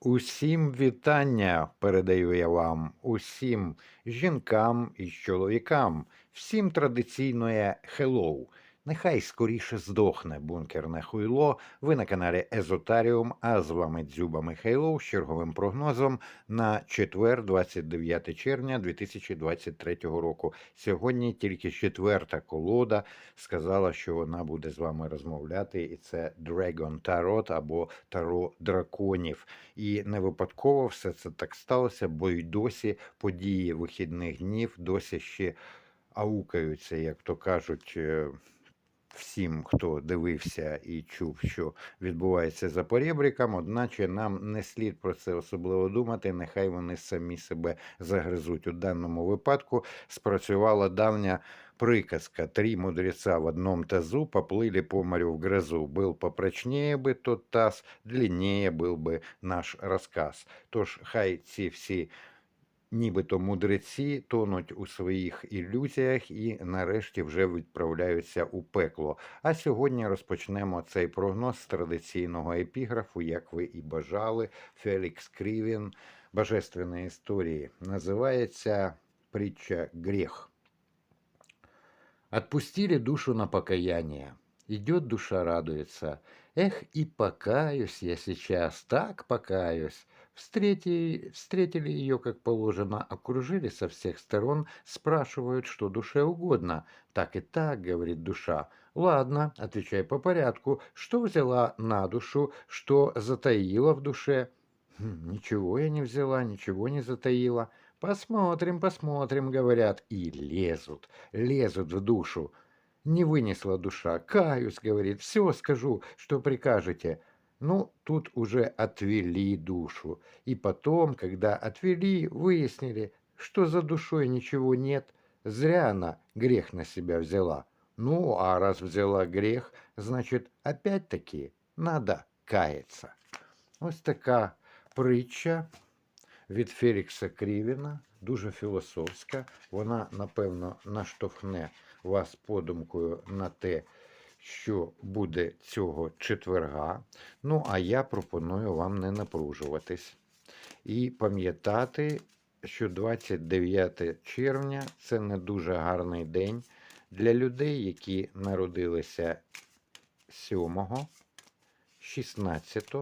Усім вітання передаю я вам, усім жінкам і чоловікам, всім традиційне хеллоу. Нехай скоріше здохне бункерне хуйло. Ви на каналі Езотаріум, а з вами Дзюба Михайлов з черговим прогнозом на четвер, 29 червня 2023 року. Сьогодні тільки четверта колода сказала, що вона буде з вами розмовляти, і це Dragon Tarot або Таро драконів. І не випадково все це так сталося, бо й досі події вихідних днів досі ще аукаються, як то кажуть е, Всім, хто дивився і чув, що відбувається за поребриком, одначе нам не слід про це особливо думати. Нехай вони самі себе загризуть. У даному випадку спрацювала давня приказка: три мудреца в одном тазу поплыли по морю в грозу. Был попрочнее бы тот таз, длиннее был би наш розказ. Тож хай ці всі нібито мудреці тонуть у своїх ілюзіях і нарешті вже відправляються у пекло. А сьогодні розпочнемо цей прогноз з традиційного епіграфу, як ви і бажали. Фелікс Крівін Божественної історії. Називається притча Грех. Отпустили душу на покаяние. Идет душа, радуется. Эх, и покаюсь я сейчас, так покаюсь. Встрети, встретили ее, как положено, окружили со всех сторон, спрашивают, что душе угодно. Так и так, говорит душа. Ладно, отвечай по порядку. Что взяла на душу, что затаила в душе? «Хм, Ничего я не взяла, ничего не затаила. Посмотрим, посмотрим, говорят, и лезут, лезут в душу. Не вынесла душа. Каюсь, говорит, все скажу, что прикажете. Ну, тут уже отвели душу. И потом, когда отвели, выяснили, что за душой ничего нет. Зря она грех на себя взяла. Ну, а раз взяла грех, значит, опять-таки надо каяться. Ось така притча від Фелікса Крівіна, дуже філософська. Вона, напевно, наштовхне Вас подумкою на те, що буде цього четверга. Ну, а я пропоную вам не напружуватись і пам'ятати, що 29 червня це не дуже гарний день для людей, які народилися 7, 16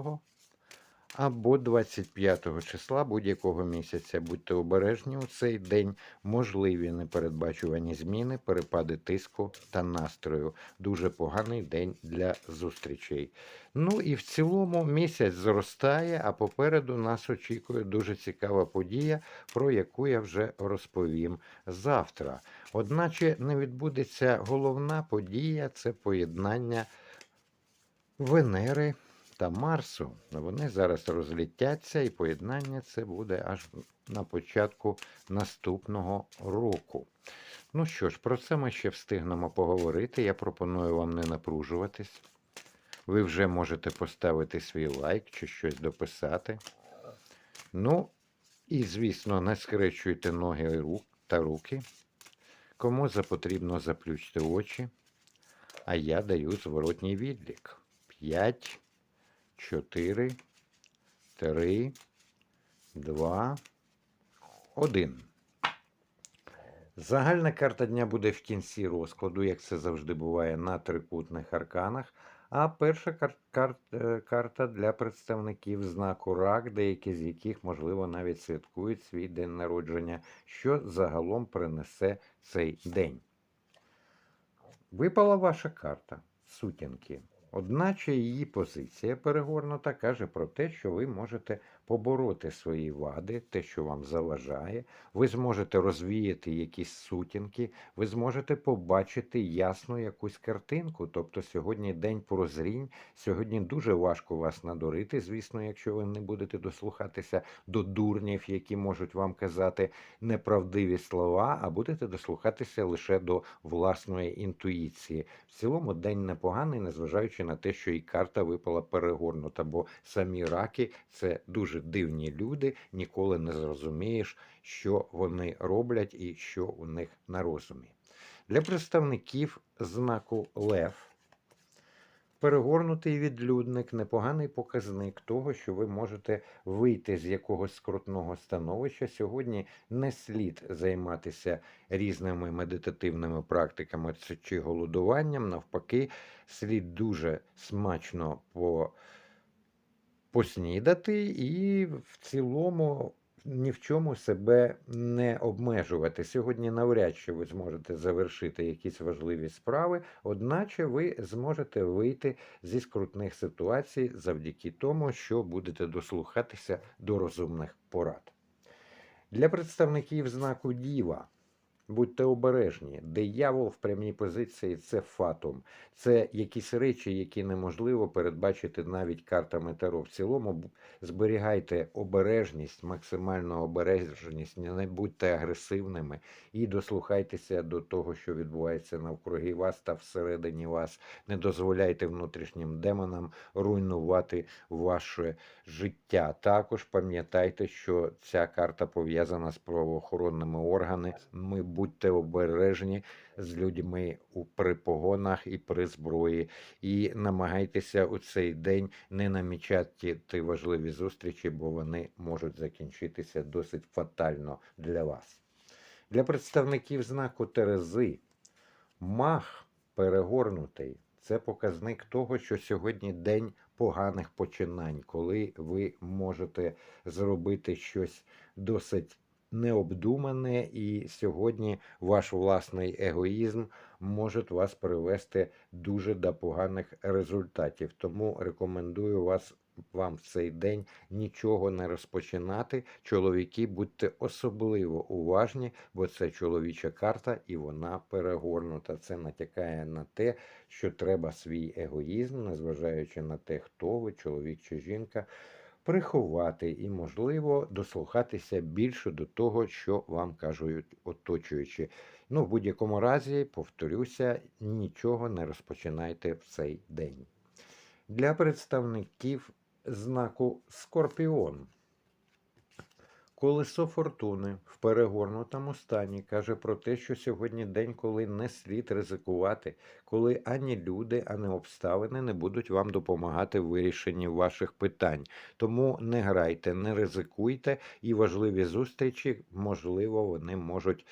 або 25 числа будь-якого місяця. Будьте обережні у цей день, можливі непередбачувані зміни, перепади тиску та настрою. Дуже поганий день для зустрічей. Ну і в цілому місяць зростає, а попереду нас очікує дуже цікава подія, про яку я вже розповім завтра. Одначе не відбудеться головна подія це поєднання Венери та Марсу. Вони зараз розлітяться, і поєднання це буде аж на початку наступного року. Ну що ж, про це ми ще встигнемо поговорити. Я пропоную вам не напружуватись. Ви вже можете поставити свій лайк чи щось дописати. Ну, і, звісно, не скрещуйте ноги та руки. Кому запотрібно заплющте очі. А я даю зворотній відлік. 5, 4, 3, 2, 1. Загальна карта дня буде в кінці розкладу, як це завжди буває на трикутних арканах. А перша кар- кар- е, карта для представників знаку рак, деякі з яких, можливо, навіть святкують свій день народження, що загалом принесе цей день. Випала ваша карта сутінки. Одначе її позиція перегорнута каже про те, що ви можете побороти свої вади, те, що вам заважає, ви зможете розвіяти якісь сутінки, ви зможете побачити ясну якусь картинку. Тобто сьогодні день прозрінь, сьогодні дуже важко вас надурити, звісно, якщо ви не будете дослухатися до дурнів, які можуть вам казати неправдиві слова, а будете дослухатися лише до власної інтуїції. В цілому день непоганий, незважаючи на те, що і карта випала перегорнута, бо самі раки це дуже дивні люди, ніколи не зрозумієш, що вони роблять і що у них на розумі. Для представників знаку Лев Перегорнутий відлюдник непоганий показник того, що ви можете вийти з якогось скрутного становища. Сьогодні не слід займатися різними медитативними практиками чи голодуванням. Навпаки, слід дуже смачно по поснідати і в цілому ні в чому себе не обмежувати. Сьогодні навряд чи ви зможете завершити якісь важливі справи, одначе ви зможете вийти зі скрутних ситуацій завдяки тому, що будете дослухатися до розумних порад. Для представників знаку Діва. Будьте обережні, диявол в прямій позиції це фатум, це якісь речі, які неможливо передбачити навіть картами Таро. В цілому зберігайте обережність, максимальну обережність, не будьте агресивними і дослухайтеся до того, що відбувається навкруги вас та всередині вас. Не дозволяйте внутрішнім демонам руйнувати ваше життя. Також пам'ятайте, що ця карта пов'язана з правоохоронними органами. Ми будьте обережні з людьми при погонах і при зброї, і намагайтеся у цей день не намічати ті важливі зустрічі, бо вони можуть закінчитися досить фатально для вас. Для представників знаку Терези мах перегорнутий це показник того, що сьогодні день поганих починань, коли ви можете зробити щось досить необдумане, і сьогодні ваш власний егоїзм може вас привести дуже до поганих результатів. Тому рекомендую вас. Вам в цей день нічого не розпочинати. Чоловіки, будьте особливо уважні, бо це чоловіча карта і вона перегорнута. Це натякає на те, що треба свій егоїзм, незважаючи на те, хто ви, чоловік чи жінка, приховати і, можливо, дослухатися більше до того, що вам кажуть оточуючі. Ну, в будь-якому разі, повторюся, нічого не розпочинайте в цей день. Для представників знаку Скорпіон. Колесо фортуни в перегорнутому стані каже про те, що сьогодні день, коли не слід ризикувати, коли ані люди, ані обставини не будуть вам допомагати в вирішенні ваших питань. Тому не грайте, не ризикуйте, і важливі зустрічі, можливо, вони можуть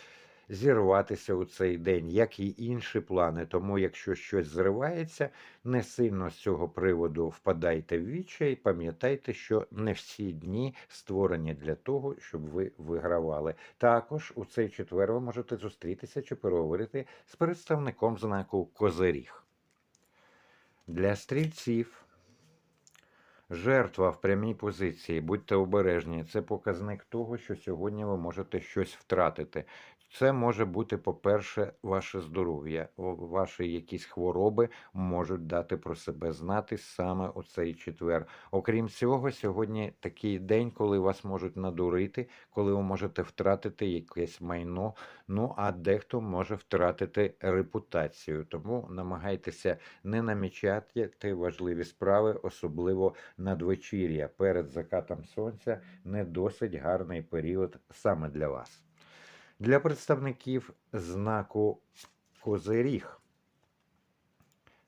зірватися у цей день, як і інші плани. Тому, якщо щось зривається, не сильно з цього приводу впадайте в відчай. Пам'ятайте, що не всі дні створені для того, щоб ви вигравали. Також у цей четвер ви можете зустрітися чи переговорити з представником знаку Козиріг. Для стрільців. Жертва в прямій позиції, будьте обережні. Це показник того, що сьогодні ви можете щось втратити. Це може бути, по-перше, ваше здоров'я. Ваші якісь хвороби можуть дати про себе знати саме у цей четвер. Окрім цього, сьогодні такий день, коли вас можуть надурити, коли ви можете втратити якесь майно. Ну а дехто може втратити репутацію. Тому намагайтеся не намічати важливі справи, особливо надвечір'я. Перед закатом сонця не досить гарний період саме для вас. Для представників знаку Козиріг.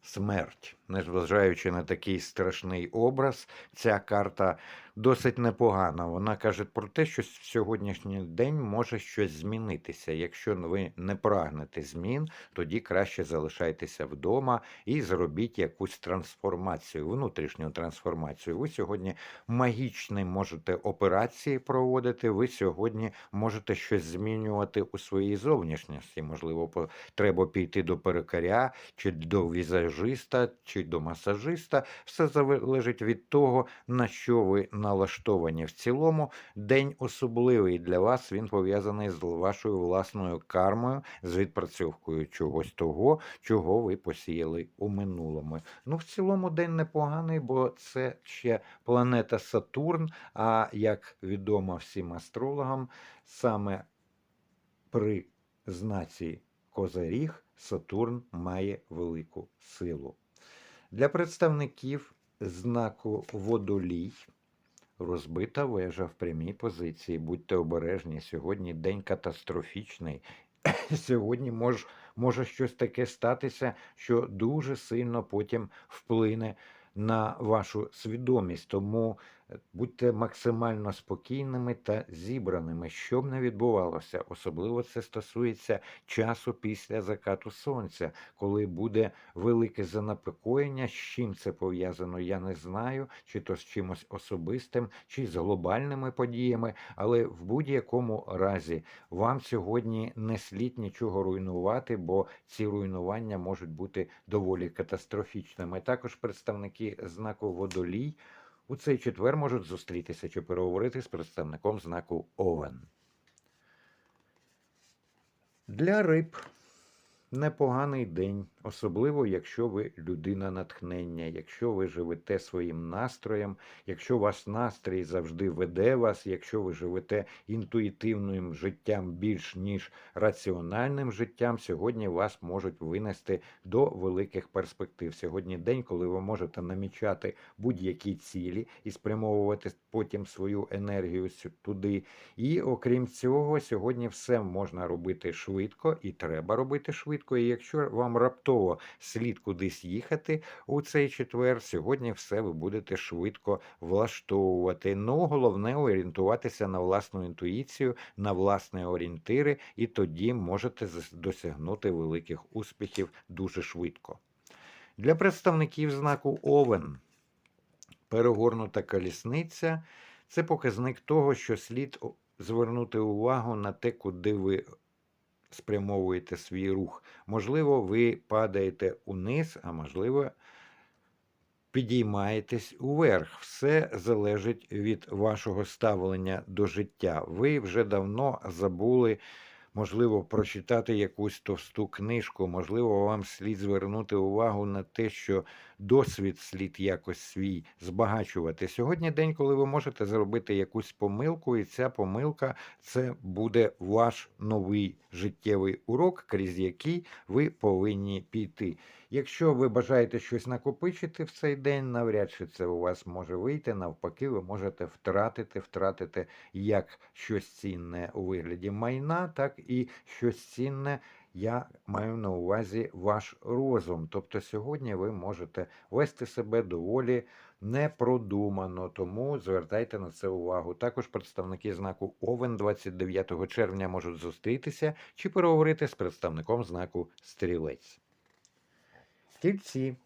Смерть, незважаючи на такий страшний образ, ця карта досить непогана. Вона каже про те, що в сьогоднішній день може щось змінитися. Якщо ви не прагнете змін, тоді краще залишайтеся вдома і зробіть якусь трансформацію, внутрішню трансформацію. Ви сьогодні магічні можете операції проводити. Ви сьогодні можете щось змінювати у своїй зовнішності. Можливо, треба піти до перукаря, чи до візажиста, чи до масажиста. Все залежить від того, на що ви налаштовані. В цілому день особливий для вас. Він пов'язаний з вашою власною кармою, з відпрацьовкою чогось того, чого ви посіяли у минулому. Ну, в цілому день непоганий, бо це ще планета Сатурн. А як відомо всім астрологам, саме при знаці Козиріг Сатурн має велику силу. Для представників знаку Водолій розбита вежа в прямій позиції. Будьте обережні. Сьогодні день катастрофічний. Сьогодні мож, може щось таке статися, що дуже сильно потім вплине на вашу свідомість. Тому будьте максимально спокійними та зібраними, що б не відбувалося. Особливо це стосується часу після закату сонця, коли буде велике занепокоєння. З чим це пов'язано, я не знаю, чи то з чимось особистим, чи з глобальними подіями, але в будь-якому разі вам сьогодні не слід нічого руйнувати, бо ці руйнування можуть бути доволі катастрофічними. Також представники знаку водолій у цей четвер можуть зустрітися чи переговорити з представником знаку Овен. Для риб непоганий день, особливо якщо ви людина натхнення, якщо ви живете своїм настроєм, якщо ваш настрій завжди веде вас, якщо ви живете інтуїтивним життям більш ніж раціональним життям, сьогодні вас можуть винести до великих перспектив. Сьогодні день, коли ви можете намічати будь-які цілі і спрямовувати потім свою енергію туди. І окрім цього, сьогодні все можна робити швидко і треба робити швидко. І якщо вам раптово слід кудись їхати у цей четвер, сьогодні все ви будете швидко влаштовувати. Ну, головне орієнтуватися на власну інтуїцію, на власні орієнтири, і тоді можете досягнути великих успіхів дуже швидко. Для представників знаку Овен перегорнута колісниця це показник того, що слід звернути увагу на те, куди ви спрямовуєте свій рух. Можливо, ви падаєте униз, а можливо, підіймаєтесь уверх. Все залежить від вашого ставлення до життя. Ви вже давно забули. Можливо, прочитати якусь товсту книжку, можливо, вам слід звернути увагу на те, що досвід слід якось свій збагачувати. Сьогодні день, коли ви можете зробити якусь помилку, і ця помилка це буде ваш новий життєвий урок, крізь який ви повинні піти. Якщо ви бажаєте щось накопичити в цей день, навряд чи це у вас може вийти. Навпаки, ви можете втратити, втратити як щось цінне у вигляді майна, так і щось цінне. Я маю на увазі ваш розум. Тобто сьогодні ви можете вести себе доволі непродумано, тому звертайте на це увагу. Також представники знаку Овен 29 червня можуть зустрітися чи переговорити з представником знаку Стрілець. Тільці.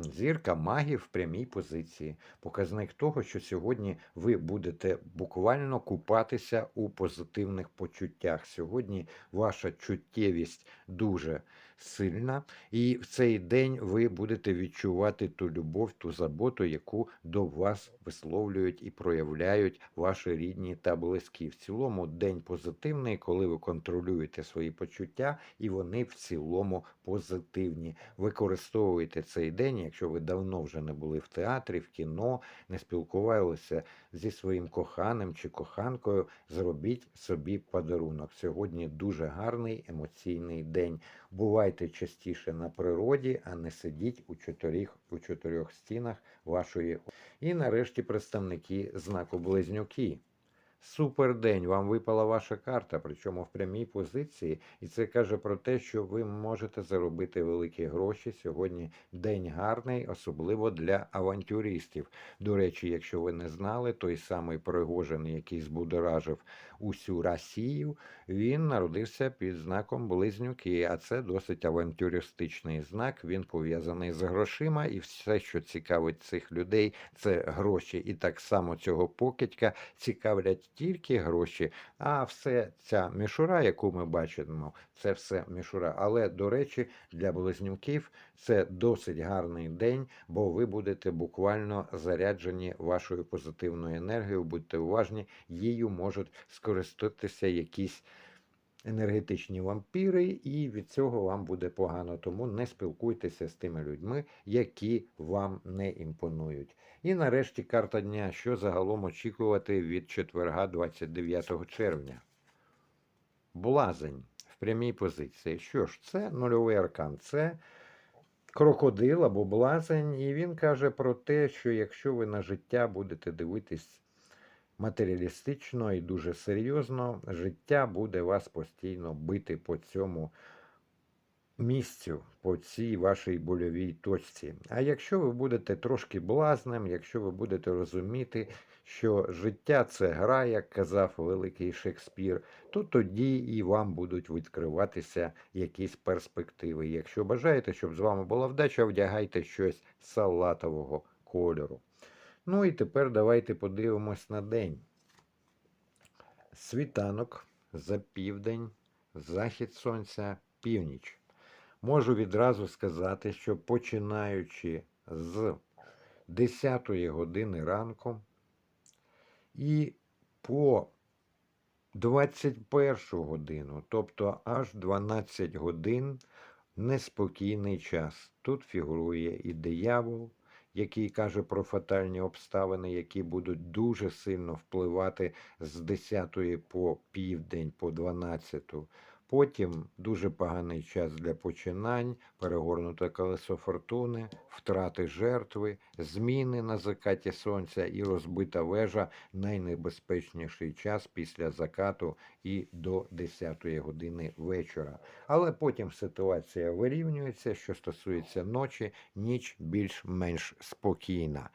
Зірка магів в прямій позиції. Показник того, що сьогодні ви будете буквально купатися у позитивних почуттях. Сьогодні ваша чуттєвість дуже сильна, і в цей день ви будете відчувати ту любов, ту заботу, яку до вас висловлюють і проявляють ваші рідні та близькі. В цілому день позитивний, коли ви контролюєте свої почуття, і вони в цілому позитивні. Використовуйте цей день, якщо ви давно вже не були в театрі, в кіно, не спілкувалися зі своїм коханим чи коханкою, зробіть собі подарунок. Сьогодні дуже гарний емоційний день. Бувайте частіше на природі, а не сидіть у чотирьох, у чотирьох стінах вашої. І нарешті представники знаку Близнюки. Супер день, вам випала ваша карта, причому в прямій позиції, і це каже про те, що ви можете заробити великі гроші. Сьогодні день гарний, особливо для авантюристів. До речі, якщо ви не знали, той самий Пригожин, який збудоражив усю Росію, він народився під знаком Близнюки, а це досить авантюристичний знак. Він пов'язаний з грошима, і все, що цікавить цих людей, це гроші. І так само цього покидька цікавлять тільки гроші, а все ця мішура, яку ми бачимо, це все мішура. Але, до речі, для близнюків це досить гарний день, бо ви будете буквально заряджені вашою позитивною енергією. Будьте уважні, її можуть скористатися якісь. Енергетичні вампіри, і від цього вам буде погано. Тому не спілкуйтеся з тими людьми, які вам не імпонують. І нарешті карта дня, що загалом очікувати від четверга 29 червня. Блазень в прямій позиції. Що ж, це нульовий аркан, це крокодил або блазень, і він каже про те, що якщо ви на життя будете дивитись матеріалістично і дуже серйозно, життя буде вас постійно бити по цьому місцю по цій вашій больовій точці. А якщо ви будете трошки блазним, якщо ви будете розуміти, що життя це гра, як казав великий Шекспір, то тоді і вам будуть відкриватися якісь перспективи. Якщо бажаєте, щоб з вами була вдача, вдягайте щось салатового кольору. Ну і тепер давайте подивимось на день. Світанок за південь, захід сонця, північ. Можу відразу сказати, що починаючи з 10 години ранку і по 21 годину, тобто аж 12 годин неспокійний час. Тут фігурує і диявол, який каже про фатальні обставини, які будуть дуже сильно впливати з 10 по південь, по 12. Потім дуже поганий час для починань, перегорнуте колесо фортуни, втрати жертви, зміни на закаті сонця і розбита вежа найнебезпечніший час після закату і до 10 години вечора. Але потім ситуація вирівнюється, що стосується ночі, ніч більш-менш спокійна.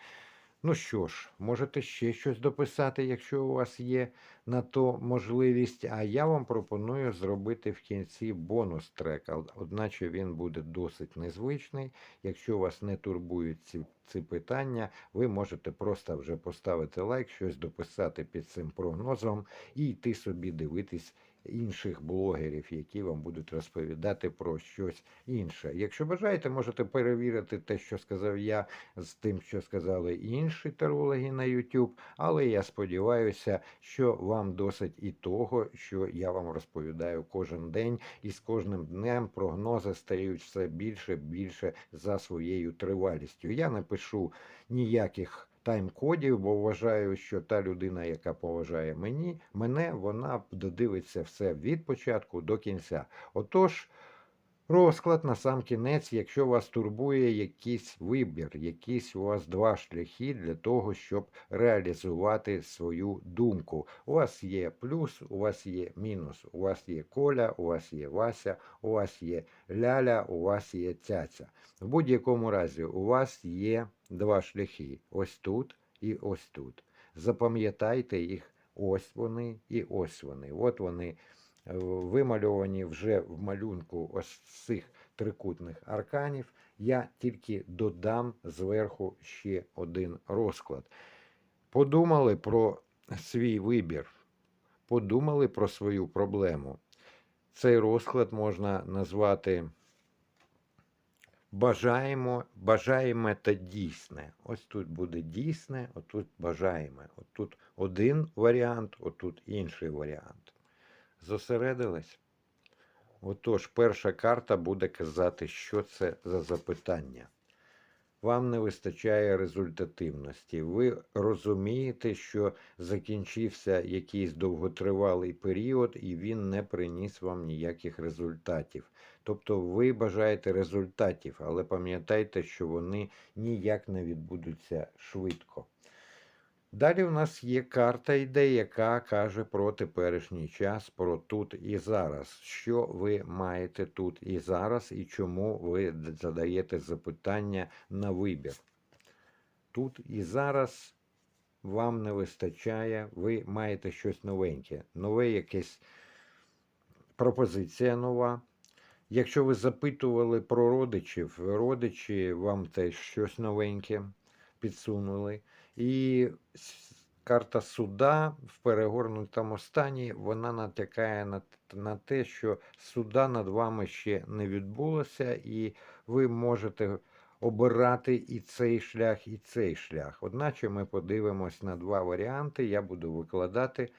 Ну що ж, можете ще щось дописати, якщо у вас є на то можливість. А я вам пропоную зробити в кінці бонус трек, одначе він буде досить незвичний. Якщо вас не турбують ці, ці питання, ви можете просто вже поставити лайк, щось дописати під цим прогнозом і йти собі дивитись інших блогерів, які вам будуть розповідати про щось інше. Якщо бажаєте, можете перевірити те, що сказав я, з тим, що сказали інші тарологи на YouTube, але я сподіваюся, що вам досить і того, що я вам розповідаю кожен день, і з кожним днем прогнози стають все більше більше за своєю тривалістю. Я не пишу ніяких тайм-кодів, бо вважаю, що та людина, яка поважає мені, мене, вона додивиться все від початку до кінця. Отож. Розклад на сам кінець, якщо вас турбує якийсь вибір, якісь у вас два шляхи для того, щоб реалізувати свою думку. У вас є плюс, у вас є мінус, у вас є Коля, у вас є Вася, у вас є Ляля, у вас є цяця. В будь-якому разі, у вас є два шляхи: ось тут і ось тут. Запам'ятайте їх, ось вони і ось вони. От вони вимальовані вже в малюнку ось цих трикутних арканів. Я тільки додам зверху ще один розклад. Подумали про свій вибір, подумали про свою проблему. Цей розклад можна назвати бажаємо, бажаємо та дійсне. Ось тут буде дійсне, отут бажаємо. Отут один варіант, отут інший варіант. Зосередились? Отож, перша карта буде казати, що це за запитання. Вам не вистачає результативності. Ви розумієте, що закінчився якийсь довготривалий період, і він не приніс вам ніяких результатів. Тобто ви бажаєте результатів, але пам'ятайте, що вони ніяк не відбудуться швидко. Далі в нас є карта йде, яка каже про теперішній час, про тут і зараз. Що ви маєте тут і зараз, і чому ви задаєте запитання на вибір. Тут і зараз вам не вистачає, ви маєте щось новеньке, нове якесь пропозиція нова. Якщо ви запитували про родичів, родичі вам теж щось новеньке підсунули. І карта суда в перегорнутому стані вона натякає на, на те, що суда над вами ще не відбулося, і ви можете обирати і цей шлях, і цей шлях. Одначе ми подивимось на два варіанти. Я буду викладати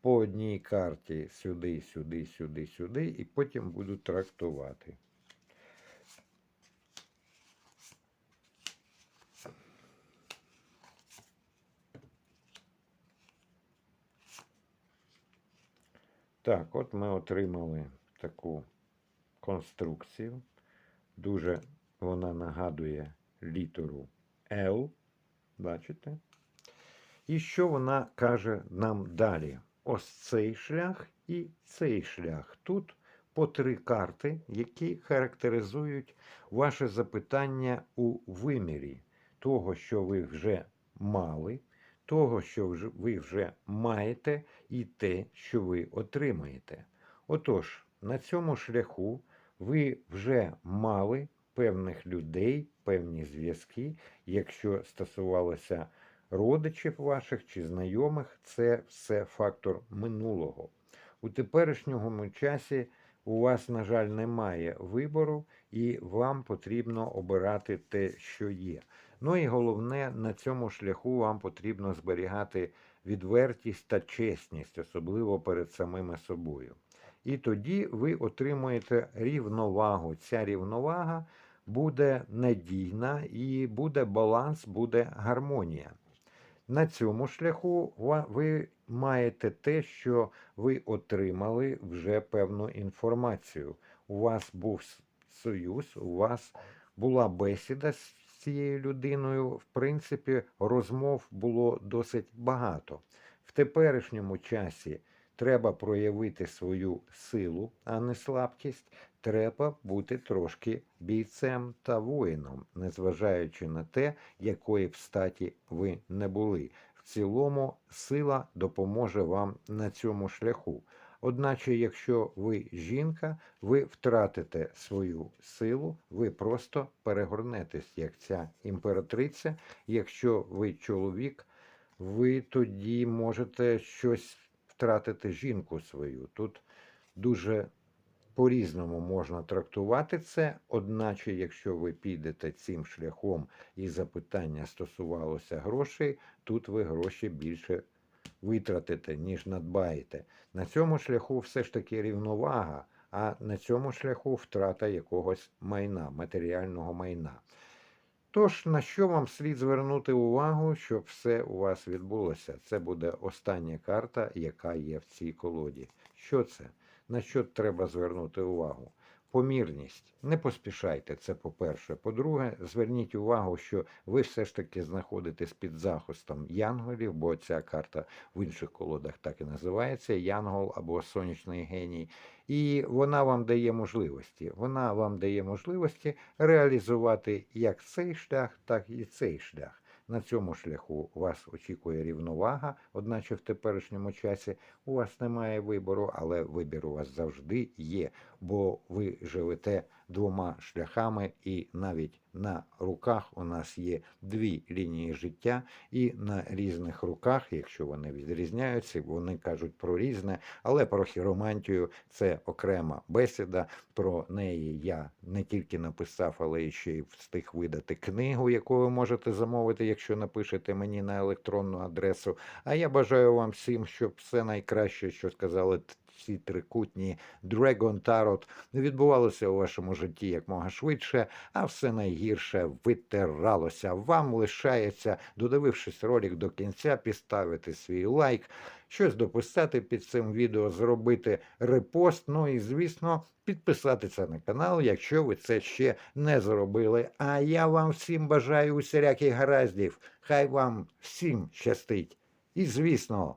по одній карті сюди, сюди, сюди, сюди, і потім буду трактувати. Так, от ми отримали таку конструкцію. Дуже вона нагадує літеру L. Бачите? І що вона каже нам далі? Ось цей шлях і цей шлях. Тут по три карти, які характеризують ваше запитання у вимірі того, що ви вже мали, того, що ви вже маєте, і те, що ви отримаєте. Отож, на цьому шляху ви вже мали певних людей, певні зв'язки, якщо стосувалося родичів ваших чи знайомих, це все фактор минулого. У теперішньому часі у вас, на жаль, немає вибору, і вам потрібно обирати те, що є. Ну і головне, на цьому шляху вам потрібно зберігати відвертість та чесність, особливо перед самими собою. І тоді ви отримуєте рівновагу. Ця рівновага буде надійна і буде баланс, буде гармонія. На цьому шляху ви маєте те, що ви отримали вже певну інформацію. У вас був союз, у вас була бесіда з цією людиною. В принципі, розмов було досить багато. В теперішньому часі треба проявити свою силу, а не слабкість. Треба бути трошки бійцем та воїном, незважаючи на те, якої б статі ви не були. В цілому сила допоможе вам на цьому шляху. Одначе, якщо ви жінка, ви втратите свою силу, ви просто перегорнетесь, як ця імператриця. Якщо ви чоловік, ви тоді можете щось втратити жінку свою. Тут дуже по-різному можна трактувати це, одначе, якщо ви підете цим шляхом і запитання стосувалося грошей, тут ви гроші більше витратите, ніж надбаєте. На цьому шляху все ж таки рівновага, а на цьому шляху втрата якогось майна, матеріального майна. Тож, на що вам слід звернути увагу, щоб все у вас відбулося? Це буде остання карта, яка є в цій колоді. Що це? На що треба звернути увагу? Помірність. Не поспішайте, це по-перше. По-друге, зверніть увагу, що ви все ж таки знаходитесь під захистом янголів, бо ця карта в інших колодах так і називається Янгол або сонячний геній. І вона вам дає можливості. Вона вам дає можливості реалізувати як цей шлях, так і цей шлях. На цьому шляху вас очікує рівновага, одначе в теперішньому часі у вас немає вибору, але вибір у вас завжди є, бо ви живете двома шляхами, і навіть на руках у нас є дві лінії життя, і на різних руках, якщо вони відрізняються, вони кажуть про різне, але про хіромантію це окрема бесіда. Про неї я не тільки написав, але ще й встиг видати книгу, яку ви можете замовити, якщо напишете мені на електронну адресу. А я бажаю вам всім, щоб все найкраще, що сказали ці трикутні Dragon Tarot, відбувалося у вашому житті якмога швидше, а все найгірше витиралося. Вам лишається, додивившись ролик до кінця, підставити свій лайк, щось дописати під цим відео, зробити репост. Ну і, звісно, підписатися на канал, якщо ви це ще не зробили. А я вам всім бажаю усіляких гараздів. Хай вам всім щастить. І, звісно,